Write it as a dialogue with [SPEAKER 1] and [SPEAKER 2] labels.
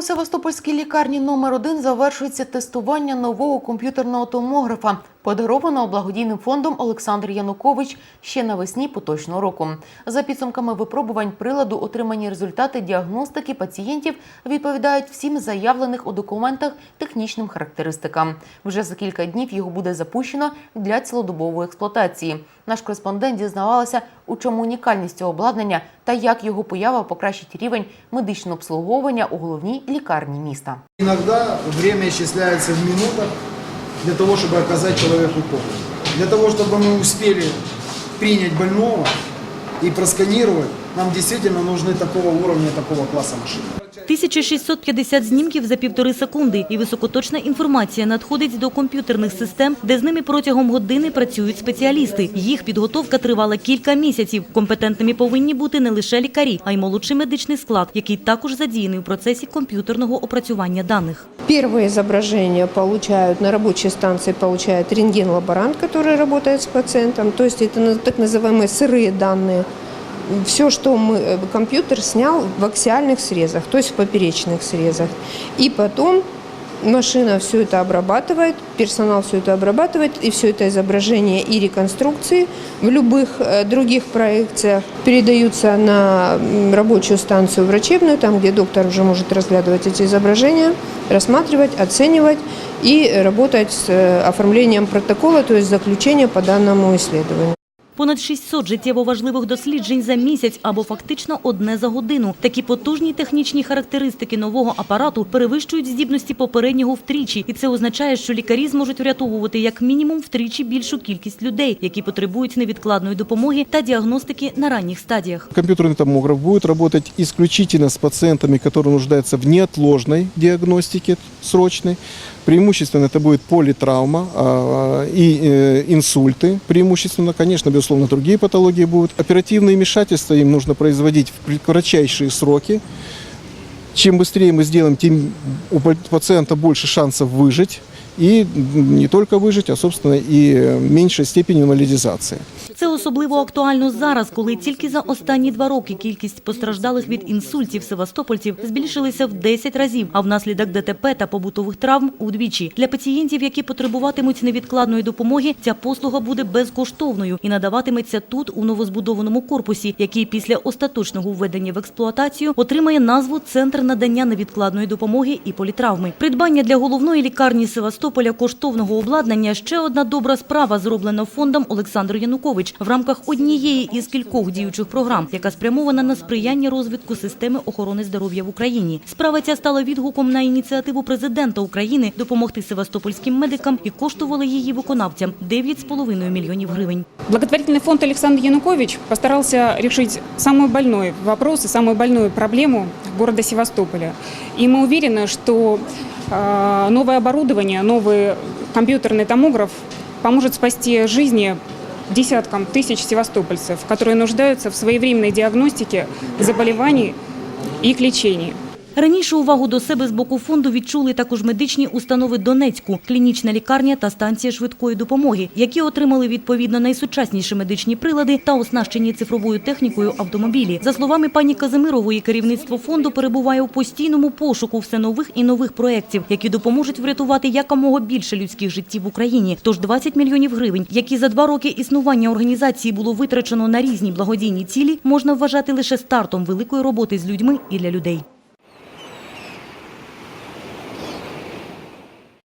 [SPEAKER 1] У Севастопольській лікарні номер 1 завершується тестування нового комп'ютерного томографа, подарованого благодійним фондом Олександр Янукович ще навесні поточного року. За підсумками випробувань приладу отримані результати діагностики пацієнтів відповідають всім заявлених у документах технічним характеристикам. Вже за кілька днів його буде запущено для цілодобової експлуатації. Наш кореспондент дізнавалася, у чому унікальність цього обладнання та як його поява покращить рівень медичного обслуговування у головній лікарні міста.
[SPEAKER 2] Иногда время исчисляется в минутах для того, чтобы оказать человеку помощь. Для того, чтобы мы успели принять больного и просканировать, нам действительно нужны такого уровня, такого класса машины.
[SPEAKER 3] 1650 знімків за півтори секунди, і високоточна інформація надходить до комп'ютерних систем, де з ними протягом години працюють спеціалісти. Їх підготовка тривала кілька місяців. Компетентними повинні бути не лише лікарі, а й молодший медичний склад, який також задіяний у процесі комп'ютерного опрацювання даних.
[SPEAKER 4] Первые изображения получают на рабочей станции получает рентген-лаборант, который работает с пациентом. То есть это на- так называемые сырые данные. Все, что мы, э, компьютер снял в аксиальных срезах, то есть в поперечных срезах. И потом машина все это обрабатывает, персонал все это обрабатывает, и все это изображение и реконструкции в любых э, других проекциях передаются на рабочую станцию врачебную, там, где доктор уже может разглядывать эти изображения, рассматривать, оценивать и работать с э, оформлением протокола, то есть заключения по данному исследованию.
[SPEAKER 3] Понад 600 життєво важливих досліджень за місяць або фактично одне за годину. Такі потужні технічні характеристики нового апарату перевищують здібності попереднього втричі, і це означає, що лікарі зможуть врятовувати як мінімум втричі більшу кількість людей, які потребують невідкладної допомоги та діагностики на ранніх стадіях.
[SPEAKER 5] Компьютерный томограф будет работать исключительно с пациентами, которые нуждаются в неотложной диагностике срочной. Преимущественно это будет политравма а, и э, инсульты. Преимущественно, конечно, безусловно, другие патологии будут. Оперативные вмешательства им нужно производить в кратчайшие сроки. Чем быстрее мы сделаем, тем у па- пациента больше шансов выжить. И не только выжить, а, собственно, э, меньшей степени инвалидизации.
[SPEAKER 3] Це особливо актуально зараз, коли тільки за останні два роки кількість постраждалих від інсультів севастопольців збільшилися в 10 разів, а внаслідок ДТП та побутових травм удвічі. Для пацієнтів, які потребуватимуть невідкладної допомоги, ця послуга буде безкоштовною і надаватиметься тут, у новозбудованому корпусі, який після остаточного введення в експлуатацію отримає назву Центр надання невідкладної допомоги і політравми. Придбання для головної лікарні Севастополя коштовного обладнання ще одна добра справа, зроблена фондом Олександр Янукович в рамках однієї із кількох діючих програм, яка спрямована на сприяння розвитку системи охорони здоров'я в Україні. Справа ця стала відгуком на ініціативу президента України допомогти севастопольським медикам і коштувала її виконавцям 9,5 мільйонів гривень.
[SPEAKER 6] Благотворительный фонд Александр Янукович постарался решить самый больной вопрос и самую больную проблему города Севастополя. И мы уверены, что э, новое оборудование, новый компьютерный томограф поможет спасти жизни десяткам тысяч севастопольцев, которые нуждаются в своевременной диагностике заболеваний и их лечении.
[SPEAKER 3] Раніше увагу до себе з боку фонду відчули також медичні установи Донецьку, клінічна лікарня та станція швидкої допомоги, які отримали відповідно найсучасніші медичні прилади та оснащені цифровою технікою автомобілі. За словами пані Казимирової, керівництво фонду перебуває у постійному пошуку все нових і нових проєктів, які допоможуть врятувати якомога більше людських життів в Україні. Тож 20 мільйонів гривень, які за два роки існування організації було витрачено на різні благодійні цілі, можна вважати лише стартом великої роботи з людьми і для людей.